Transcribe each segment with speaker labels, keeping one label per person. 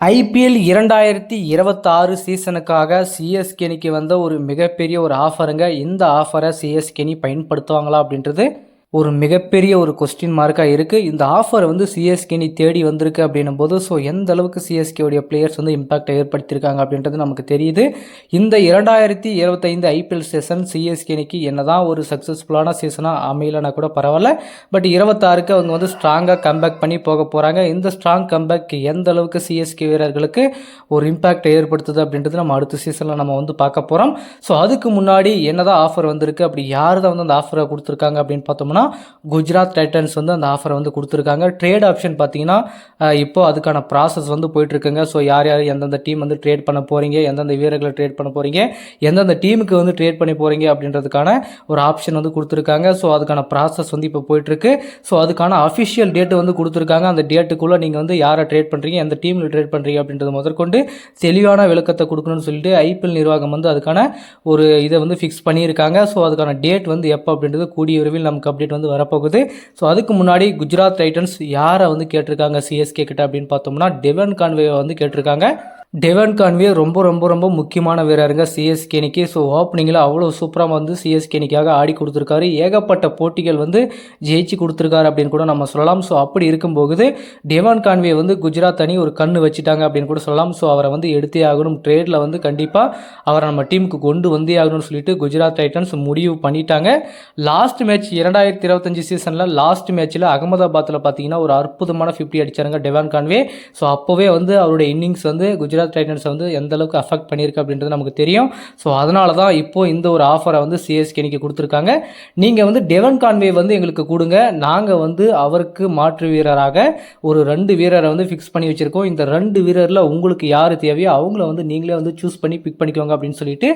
Speaker 1: IPL இரண்டாயிரத்தி இருபத்தாறு சீசனுக்காக சிஎஸ்கேனிக்கு வந்த ஒரு மிகப்பெரிய ஒரு ஆஃபருங்க. இந்த ஆஃபரை சிஎஸ்கேனி பயன்படுத்துவாங்களா அப்படின்றது ஒரு மிகப்பெரிய ஒரு கொஸ்டின் மார்க்காக இருக்குது இந்த ஆஃபர் வந்து சிஎஸ்கே நீ தேடி வந்திருக்கு அப்படின்னும் போது ஸோ எந்த அளவுக்கு சிஎஸ்கேவுடைய பிளேயர்ஸ் வந்து இம்பாக்டை ஏற்படுத்தியிருக்காங்க அப்படின்றது நமக்கு தெரியுது. இந்த இரண்டாயிரத்தி இருபத்தைந்து ஐபிஎல் சீசன் சிஎஸ்கேனிக்கு என்னதான் ஒரு சக்ஸஸ்ஃபுல்லான சீசனாக அமையலன்னா கூட பரவாயில்ல. பட் இருபத்தாறுக்கு அவங்க வந்து ஸ்ட்ராங்காக கம்பேக் பண்ணி போக போகிறாங்க இந்த ஸ்ட்ராங் கம்பேக் எந்த அளவுக்கு சிஎஸ்கே வீரர்களுக்கு ஒரு இம்பாக்டை ஏற்படுத்துது அப்படின்றது நம்ம அடுத்த சீசனில் நம்ம வந்து பார்க்க போகிறோம் ஸோ அதுக்கு முன்னாடி என்னதான் ஆஃபர் வந்திருக்கு அப்படி யார் தான் வந்து அந்த ஆஃபரை கொடுத்துருக்காங்க அப்படின்னு பார்த்தோம்னா குஜராத் டைட்டன்ஸ் வந்து அந்த ஆஃபரை வந்து கொடுத்துருக்காங்க. ட்ரேட் ஆப்ஷன் பார்த்தீங்கன்னா இப்போ அதுக்கான ப்ராசஸ் வந்து போயிட்டுருக்குங்க. ஸோ யார் யார் எந்தெந்த டீம் வந்து ட்ரேட் பண்ண போகிறீங்க எந்தெந்த வீரர்களை ட்ரேட் பண்ண போகிறீங்க எந்தெந்த டீமுக்கு வந்து ட்ரேட் பண்ணி போகிறீங்க அப்படின்றதுக்கான ஒரு ஆப்ஷன் வந்து கொடுத்துருக்காங்க. ஸோ அதுக்கான ப்ராசஸ் வந்து இப்போ போயிட்டுருக்கு. ஸோ அதுக்கான அஃபிஷியல் டேட் வந்து கொடுத்துருக்காங்க. அந்த டேட்டுக்குள்ளே நீங்கள் வந்து யாரை ட்ரேட் பண்ணுறீங்க எந்த டீமில் ட்ரேட் பண்ணுறீங்க அப்படின்றது முதற்கொண்டு தெளிவான விளக்கத்தை கொடுக்கணும்னு சொல்லிட்டு ஐபிஎல் நிர்வாகம் வந்து அதுக்கான ஒரு இதை வந்து ஃபிக்ஸ் பண்ணியிருக்காங்க. ஸோ அதுக்கான டேட் வந்து எப்போ அப்படின்றது கூடிய விரைவில் நமக்கு அப்டேட் வந்து வரப்போகுது. ஸோ அதுக்கு முன்னாடி குஜராத் டைட்டன்ஸ் யாரை வந்து கேட்டிருக்காங்க? சிஎஸ்கே கிட்ட அப்படின்னு பார்த்தோம்னா டெவன் கான்வே வந்து கேட்டிருக்காங்க. டெவன் கான்வே ரொம்ப ரொம்ப ரொம்ப முக்கியமான வீரருங்க. சிஎஸ்கேனிக்கு ஸோ ஓப்பனிங்கில் அவ்வளோ சூப்பராக வந்து சிஎஸ்கேனிக்காக ஆடி கொடுத்துருக்காரு. ஏகப்பட்ட போட்டிகள் வந்து ஜெயிச்சு கொடுத்துருக்காரு அப்படின்னு கூட நம்ம சொல்லலாம். ஸோ அப்படி இருக்கும்போது டெவான் கான்வே வந்து குஜராத் அணி ஒரு கண்ணு வச்சுட்டாங்க அப்படின்னு கூட சொல்லலாம். ஸோ அவரை வந்து எடுத்தே ஆகணும். ட்ரேடில் வந்து கண்டிப்பாக அவரை நம்ம டீமுக்கு கொண்டு வந்தே ஆகணும்னு சொல்லிட்டு குஜராத் டைட்டன்ஸ் முடிவு பண்ணிட்டாங்க. லாஸ்ட் மேட்ச் இரண்டாயிரத்தி இருபத்தஞ்சி சீசனில் லாஸ்ட் மேட்ச்சில் அகமதாபாத்தில் பார்த்தீங்கன்னா ஒரு அற்புதமான ஃபிஃப்டி அடிச்சாருங்க டெவான் கான்வே ஸோ அப்போவே வந்து அவருடைய இன்னிங்ஸ் வந்து குஜராத் குஜராத் டைட்டன்ஸை வந்து எந்த அளவுக்கு அஃபெக்ட் பண்ணியிருக்கு அப்படின்றது நமக்கு தெரியும். ஸோ அதனால தான் இப்போ இந்த ஒரு ஆஃபரை வந்து சிஎஸ்கேனிக்கு கொடுத்துருக்காங்க. நீங்கள் வந்து டெவன் கான்வே வந்து எங்களுக்கு கொடுங்க. நாங்கள் வந்து அவருக்கு மாற்று வீரராக ஒரு ரெண்டு வீரரை வந்து ஃபிக்ஸ் பண்ணி வச்சுருக்கோம். இந்த ரெண்டு வீரரில் உங்களுக்கு யார் தேவையோ அவங்கள வந்து நீங்களே வந்து சூஸ் பண்ணி பிக் பண்ணிக்கோங்க அப்படின்னு சொல்லிட்டு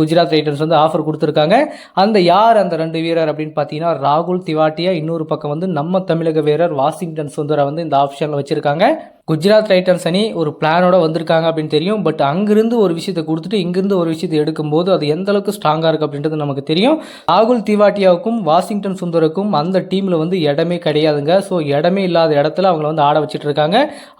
Speaker 1: குஜராத் டைட்டன்ஸ் வந்து ஆஃபர் கொடுத்துருக்காங்க. அந்த யார் அந்த ரெண்டு வீரர் அப்படின்னு பார்த்தீங்கன்னா ராகுல் திவாட்டியா இன்னொரு பக்கம் வந்து நம்ம தமிழக வீரர் வாஷிங்டன் சுந்தரை வந்து இந்த ஆப்ஷனில் வச்சுருக்காங்க. குஜராத் டைட்டன்ஸ் அணி ஒரு பிளானோட வந்திருக்காங்க அப்படின்னு தெரியும். பட் அங்கிருந்து ஒரு விஷயத்தை கொடுத்துட்டு இங்கிருந்து ஒரு விஷயத்தை எடுக்கும்போது அது எந்த அளவுக்கு ஸ்ட்ராங்காக இருக்குது அப்படின்றது நமக்கு தெரியும். ராகுல் திவாட்டியாவுக்கும் வாஷிங்டன் சுந்தருக்கும் அந்த டீமில் வந்து இடமே கிடையாதுங்க. ஸோ இடமே இல்லாத இடத்துல அவங்கள வந்து ஆட வச்சுட்டு இருக்காங்க.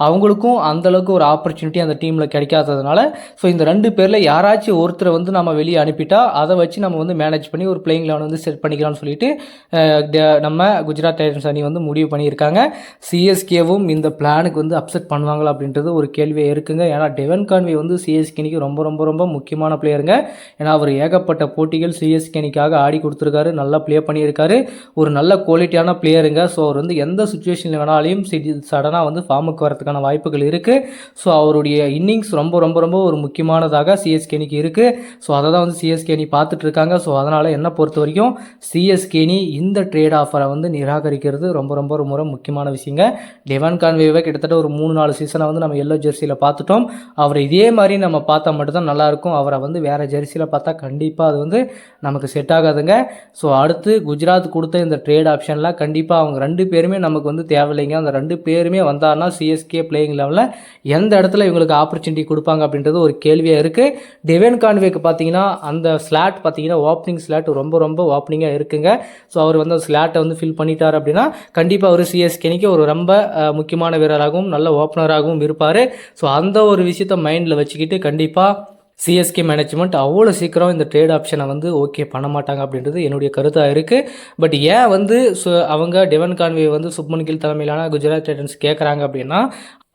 Speaker 1: அவங்களுக்கும் அந்தளவுக்கு ஒரு ஆப்பர்ச்சுனிட்டி அந்த டீமில் கிடைக்காததுனால ஸோ இந்த ரெண்டு பேரில் யாராச்சும் ஒருத்தரை வந்து நம்ம வெளியே அனுப்பிட்டா அதை வச்சு நம்ம வந்து மேனேஜ் பண்ணி ஒரு பிளேயிங் லெவன் வந்து செட் பண்ணிக்கலாம்னு சொல்லிட்டு நம்ம குஜராத் டைட்டன்ஸ் அணி வந்து முடிவு பண்ணியிருக்காங்க. சிஎஸ்கேவும் இந்த பிளானுக்கு வந்து அப்செட் பண்ணுவாங்களா அப்படின்றது ஒரு கேள்வியே இருக்குங்க. ஏன்னா டெவன் கான்வே வந்து சிஎஸ்கேனிக்கு ரொம்ப ரொம்ப ரொம்ப முக்கியமான பிளேயருங்க ஏன்னா அவர் ஏகப்பட்ட போட்டிகள் சிஎஸ்கேனிக்காக ஆடி கொடுத்துருக்காரு. நல்லா ப்ளே பண்ணியிருக்காரு. ஒரு நல்ல குவாலிட்டியான பிளேயருங்க ஸோ அவர் வந்து எந்த சுச்சுவேஷனில் வேணாலையும் சடனாக வந்து ஃபார்முக்கு வரதுக்கான வாய்ப்புகள் இருக்குது ஸோ அவருடைய இன்னிங்ஸ் ரொம்ப ரொம்ப ரொம்ப ஒரு முக்கியமானதாக சிஎஸ்கேனிக்கு இருக்குது ஸோ அதை தான் வந்து சிஎஸ்கேனி பார்த்துட்டு இருக்காங்க. ஸோ அதனால் என்ன பொறுத்த வரைக்கும் சிஎஸ்கேனி இந்த ட்ரேட் ஆஃபரை வந்து நிராகரிக்கிறது ரொம்ப ரொம்ப ரொம்ப முக்கியமான விஷயங்க. டெவன் கான்வேவை கிட்டத்தட்ட ஒரு மூணு மூணு நாலு சீசனை வந்து நம்ம எல்லோ ஜெர்சியில் பார்த்துட்டோம். அவரை இதே மாதிரி நம்ம பார்த்தா மட்டும்தான் நல்லாயிருக்கும். அவரை வந்து வேறு ஜெர்சியில் பார்த்தா கண்டிப்பாக அது வந்து நமக்கு செட் ஆகாதுங்க. ஸோ அடுத்து குஜராத் கொடுத்த இந்த ட்ரேட் ஆப்ஷனில் கண்டிப்பாக அவங்க ரெண்டு பேருமே நமக்கு வந்து தேவையில்லைங்க. அந்த ரெண்டு பேருமே வந்தார்னா சிஎஸ்கே பிளேயிங் லெவலில் எந்த இடத்துல இவங்களுக்கு ஆப்பர்ச்சுனிட்டி கொடுப்பாங்க அப்படின்றது ஒரு கேள்வியாக இருக்குது டெவன் கான்வேக்கு பார்த்தீங்கன்னா அந்த ஸ்லாட் பார்த்தீங்கன்னா ஓப்பனிங் ஸ்லாட் ரொம்ப ரொம்ப ஓப்பனிங்காக இருக்குங்க. ஸோ அவர் வந்து அந்த ஸ்லாட்டை வந்து ஃபில் பண்ணிட்டார் அப்படின்னா கண்டிப்பாக அவர் சிஎஸ்கேனிக்கு ஒரு ரொம்ப முக்கியமான வீரராகவும் நல்ல ஓப்பனராகவும் இருப்பார். ஸோ அந்த ஒரு விஷயத்த மைண்டில் வச்சுக்கிட்டு கண்டிப்பாக சிஎஸ்கே மேனேஜ்மெண்ட் அவ்வளோ சீக்கிரம் இந்த ட்ரேட் ஆப்ஷனை வந்து ஓகே பண்ண மாட்டாங்க அப்படின்றது என்னுடைய கருத்தாக இருக்குது பட் ஏன் வந்து சு- அவங்க டெவன் கான்வே வந்து சுப்மன் கில் தலைமையிலான குஜராத் டைட்டன்ஸ் கேட்குறாங்க அப்படின்னா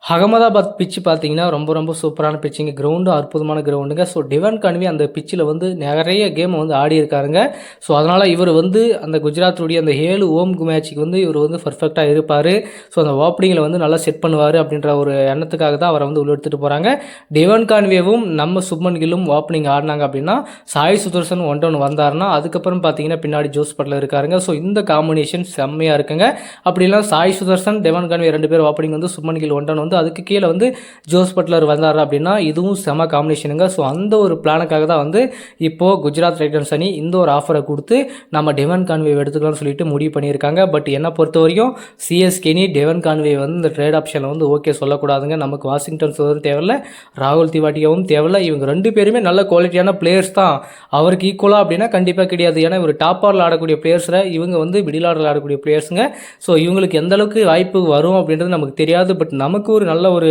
Speaker 1: அகமதாபாத் பிச்சு பார்த்தீங்கன்னா ரொம்ப ரொம்ப சூப்பரான பிச்சுங்க கிரவுண்டு அற்புதமான கிரவுண்டுங்க ஸோ டிவன் கன்வி அந்த பிச்சில் வந்து நிறைய கேமை வந்து ஆடி இருக்காருங்க. ஸோ அதனால் இவர் வந்து அந்த குஜராத்துடைய அந்த ஏழு ஓம் மேட்ச்சுக்கு வந்து இவர் வந்து பர்ஃபெக்டாக இருப்பார். ஸோ அந்த ஓப்பனிங்கில் வந்து நல்லா செட் பண்ணுவார் அப்படின்ற ஒரு எண்ணத்துக்காக தான் அவரை வந்து உள்ள எடுத்துகிட்டு போகிறாங்க டிவன் கான்வேவும் நம்ம சுப்மன் கில்லும் ஓப்பனிங் ஆடினாங்க அப்படின்னா சாய் சுதர்சன் ஒன் டவுன் வந்தாருன்னா அதுக்கப்புறம் பார்த்தீங்கன்னா பின்னாடி ஜோஸ் பட்ல இருக்காருங்க. ஸோ இந்த காம்பினேஷன் செம்மையாக இருக்குங்க. அப்படிலாம் சாய் சுதர்சன் டெவன் கான்வே ரெண்டு பேர் ஓப்பனிங் வந்து சுப்மன் கில் ஒன் டவுன் வந்து அதுக்கு கீழே வந்து ஜோஸ் பட்லர் வந்தார் அப்படின்னா இதுவும் செம காம்பினேஷனுங்க ஸோ அந்த ஒரு பிளானுக்காக தான் வந்து இப்போது குஜராத் டைட்டன்ஸ் அணி இந்த ஒரு ஆஃபரை கொடுத்து நம்ம டெவன் கான்வே எடுத்துக்கலாம்னு சொல்லிட்டு முடிவு பண்ணியிருக்காங்க. பட் என்னை பொறுத்த வரைக்கும் சிஎஸ்கேனி டெவன் கான்வே வந்து இந்த ட்ரேட் ஆப்ஷனில் வந்து ஓகே சொல்லக்கூடாதுங்க. நமக்கு வாஷிங்டன் சுதரும் தேவையில்ல ராகுல் திவாட்டியாவும் தேவையில்ல. இவங்க ரெண்டு பேருமே நல்ல குவாலிட்டியான பிளேயர்ஸ் தான். அவருக்கு ஈக்குவலாக அப்படின்னா கண்டிப்பாக கிடையாது. ஏன்னா இவர் டாப் ஆரில் ஆடக்கூடிய பிளேயர்ஸில் இவங்க வந்து மிடில் ஆர்டரில் ஆடக்கூடிய பிளேயர்ஸுங்க ஸோ இவங்களுக்கு எந்த அளவுக்கு வாய்ப்பு வரும் அப்படின்றது நமக்கு தெரியாது. பட் நமக்கு ஒரு நல்ல ஒரு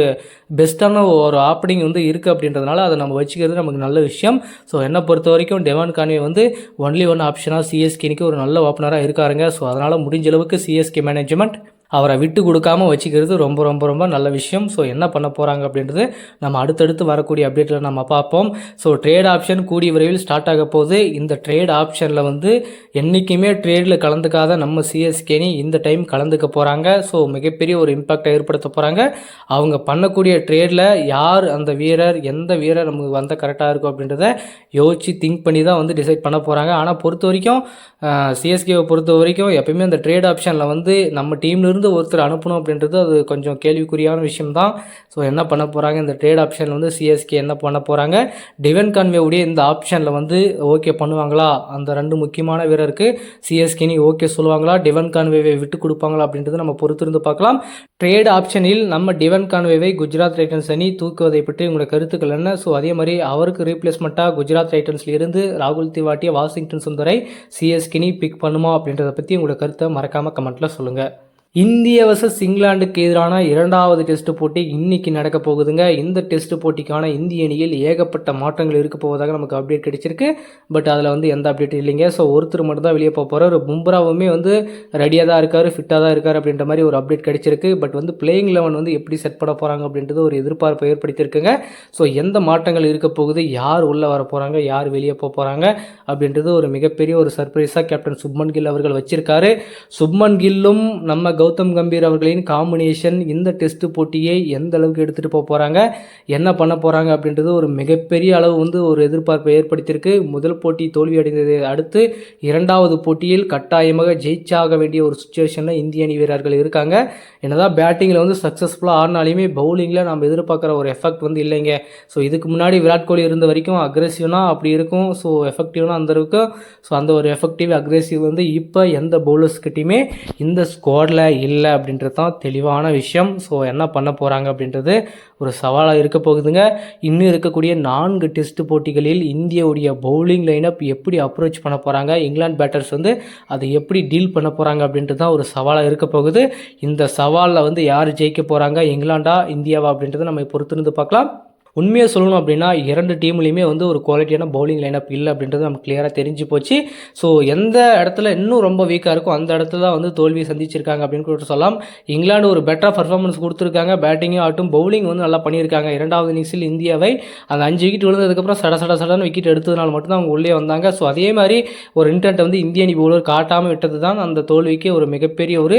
Speaker 1: பெஸ்ட்டான ஒரு ஆப்பனிங் வந்து இருக்குது அப்படின்றதுனால அதை நம்ம வச்சுக்கிறது நமக்கு நல்ல விஷயம். ஸோ என்னை பொறுத்த வரைக்கும் டெவான் கான்வே வந்து ஒன்லி ஒன் ஆப்ஷனாக சிஎஸ்கேனிக்கு ஒரு நல்ல ஓப்பனராக இருக்காருங்க. ஸோ அதனால் முடிஞ்ச அளவுக்கு சிஎஸ்கே மேனேஜ்மெண்ட் அவரை விட்டு கொடுக்காம வச்சுக்கிறது ரொம்ப ரொம்ப ரொம்ப நல்ல விஷயம். ஸோ என்ன பண்ண போகிறாங்க அப்படின்றது நம்ம அடுத்தடுத்து வரக்கூடிய அப்டேட்டில் நம்ம பார்ப்போம். ஸோ ட்ரேட் ஆப்ஷன் கூடிய விரைவில் ஸ்டார்ட் ஆக போகுது. இந்த ட்ரேட் ஆப்ஷனில் வந்து என்றைக்குமே ட்ரேடில் கலந்துக்காத நம்ம சிஎஸ்கேனி இந்த டைம் கலந்துக்க போகிறாங்க ஸோ மிகப்பெரிய ஒரு இம்பாக்டை ஏற்படுத்த போகிறாங்க அவங்க பண்ணக்கூடிய ட்ரேடில் யார் அந்த வீரர் எந்த வீரர் நமக்கு வந்தால் கரெக்டாக இருக்கும் அப்படின்றத யோசித்து திங்க் பண்ணி தான் வந்து டிசைட் பண்ண போகிறாங்க ஆனால் பொறுத்த வரைக்கும் சிஎஸ்கேவை பொறுத்த வரைக்கும் எப்பயுமே அந்த ட்ரேட் ஆப்ஷனில் வந்து நம்ம டீம்லேருந்து ஒருத்தர் அனுப்பணும் அப்படின்றது அது கொஞ்சம் கேள்விக்குறியான விஷயம் தான் ஸோ என்ன பண்ண போகிறாங்க இந்த ட்ரேட் ஆப்ஷனில் வந்து சிஎஸ்கே என்ன பண்ண போகிறாங்க டிவன் கான்வேவுடைய இந்த ஆப்ஷனில் வந்து ஓகே பண்ணுவாங்களா? அந்த ரெண்டு முக்கியமான வீரருக்கு சிஎஸ்கேனி ஓகே சொல்லுவாங்களா? டிவன் கான்வேவை விட்டு கொடுப்பாங்களா? அப்படின்றது நம்ம பொறுத்திருந்து பார்க்கலாம். ட்ரேட் ஆப்ஷனில் நம்ம டிவன் கான்வேவை குஜராத் டைட்டன்ஸ் அணி தூக்குவதை பற்றி உங்களோட கருத்துக்கள் என்ன? ஸோ அதே மாதிரி அவருக்கு ரீப்ளேஸ்மெண்ட்டாக குஜராத் டைட்டன்ஸ்ல இருந்து ராகுல் திவாட்டிய வாஷிங்டன் சுந்தரை சிஎஸ்கினி பிக் பண்ணுமா அப்படின்றத பற்றி உங்களோட கருத்தை மறக்காமல் கமெண்ட்டில் சொல்லுங்கள் இந்திய வர்சஸ் இங்கிலாந்துக்கு எதிரான இரண்டாவது டெஸ்ட் போட்டி இன்னைக்கு நடக்க போகுதுங்க. இந்த டெஸ்ட் போட்டிக்கான இந்திய அணியில் ஏகப்பட்ட மாற்றங்கள் இருக்க போவதாக நமக்கு அப்டேட் கிடைச்சிருக்கு. பட் அதில் வந்து எந்த அப்டேட் இல்லைங்க. ஸோ ஒருத்தர் மட்டும் தான் வெளியே போக போகிறார் பும்ராவுமே வந்து ரெடியாக தான் இருக்கார் ஃபிட்டாக தான் இருக்கார் அப்படின்ற மாதிரி ஒரு அப்டேட் கிடைச்சிருக்கு. பட் வந்து பிளேயிங் லெவன் வந்து எப்படி செட் பண்ண போகிறாங்க அப்படின்றது ஒரு எதிர்பார்ப்பை ஏற்படுத்தியிருக்குங்க. ஸோ எந்த மாற்றங்கள் இருக்க போகுது? யார் உள்ளே வர போகிறாங்க யார் வெளியே போக போகிறாங்க அப்படின்றது ஒரு மிகப்பெரிய ஒரு சர்ப்ரைஸாக கேப்டன் சுப்மன் கில் அவர்கள் வச்சிருக்காரு. சுப்மன் கில்லும் நம்ம கௌதம் கம்பீர் அவர்களின் காம்பினேஷன் இந்த டெஸ்ட் போட்டியை எந்த அளவுக்கு எடுத்துகிட்டு போக போகிறாங்க என்ன பண்ண போகிறாங்க அப்படின்றது ஒரு மிகப்பெரிய அளவு வந்து ஒரு எதிர்பார்ப்பை ஏற்படுத்தியிருக்கு. முதல் போட்டி தோல்வியடைந்ததை அடுத்து இரண்டாவது போட்டியில் கட்டாயமாக ஜெயிச்சாக வேண்டிய ஒரு சுச்சுவேஷனில் இந்திய அணி வீரர்கள் இருக்காங்க. என்னதான் பேட்டிங்கில் வந்து சக்ஸஸ்ஃபுல்லாக ஆடினாலுமே பவுலிங்கில் நம்ம எதிர்பார்க்குற ஒரு எஃபெக்ட் வந்து இல்லைங்க. ஸோ இதுக்கு முன்னாடி விராட் கோலி இருந்த வரைக்கும் அக்ரெசிவ்னா அப்படி இருக்கும். ஸோ எஃபெக்டிவ்னா அந்த இருக்கும் ஸோ அந்த ஒரு எஃபெக்டிவ் அக்ரெசிவ் வந்து இப்போ எந்த பவுலர்ஸ்கிட்டையுமே இந்த ஸ்குவாடில் இல்லை அப்படின்றது தான் தெளிவான விஷயம். ஸோ என்ன பண்ண போகிறாங்க அப்படின்றது ஒரு சவாலாக இருக்க போகுதுங்க. இன்னும் இருக்கக்கூடிய நான்கு டெஸ்ட் போட்டிகளில் இந்தியாவுடைய பவுலிங் லைனப் எப்படி அப்ரோச் பண்ண போகிறாங்க இங்கிலாந்து பேட்டர்ஸ் வந்து அதை எப்படி டீல் பண்ண போகிறாங்க அப்படின்றது தான் ஒரு சவாலாக இருக்க போகுது. இந்த சவாலில் வந்து யார் ஜெயிக்க போகிறாங்க இங்கிலாண்டா இந்தியாவா அப்படின்றத நம்ம பொறுத்திருந்து பார்க்கலாம். உண்மையாக சொல்லணும் அப்படின்னா இரண்டு டீம்லேயுமே வந்து ஒரு குவாலிட்டியான பவுலிங் லைனப் இல்லை அப்படின்றது நமக்கு கிளியராக தெரிஞ்சு போச்சு. ஸோ எந்த இடத்துல இன்னும் ரொம்ப வீக்காக இருக்கும் அந்த இடத்துல தான் வந்து தோல்வியை சந்திச்சிருக்காங்க அப்படின்னு கூட சொல்லலாம். இங்கிலாந்து ஒரு பெட்டராக பர்ஃபார்மன்ஸ் கொடுத்துருக்காங்க. பேட்டிங்கும் ஆகட்டும் பவுலிங் வந்து நல்லா பண்ணியிருக்காங்க. இரண்டாவது இன்னிங்ஸில் இந்தியாவை அந்த அஞ்சு விக்கெட் விழுந்ததுக்கப்புறம் சட சட சடன்னு விக்கெட் எடுத்ததுனால மட்டும்தான் அவங்க உள்ளே வந்தாங்க. ஸோ அதே மாதிரி ஒரு இன்டென்ட்டை வந்து இந்திய அணி பவுலர் காட்டாமல் விட்டது தான் அந்த தோல்விக்கு ஒரு மிகப்பெரிய ஒரு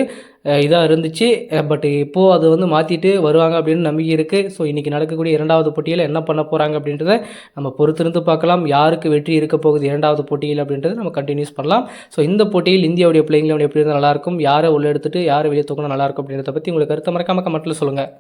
Speaker 1: இதாக இருந்துச்சு. பட் இப்போது அது வந்து மாற்றிட்டு வருவாங்க அப்படின்னு நம்பிக்கை இருக்குது ஸோ இன்றைக்கி நடக்கக்கூடிய இரண்டாவது போட்டியில் என்ன பண்ண போகிறாங்க அப்படின்றத நம்ம பொறுத்திருந்து பார்க்கலாம். யாருக்கு வெற்றி இருக்க போகுது இரண்டாவது போட்டியில் அப்படின்றத நம்ம கண்டினியூஸ் பண்ணலாம். ஸோ இந்த போட்டியில் இந்தியாவுடைய பிள்ளைங்களுடைய எப்படி இருந்தால் நல்லாயிருக்கும் யாரை உள்ள எடுத்துட்டு யாரை வெளியே தூக்கணும் நல்லாயிருக்கும் அப்படின்றத பற்றி உங்களுக்கு கருத்தை மறக்காமல் கமெண்ட்டில் சொல்லுங்கள்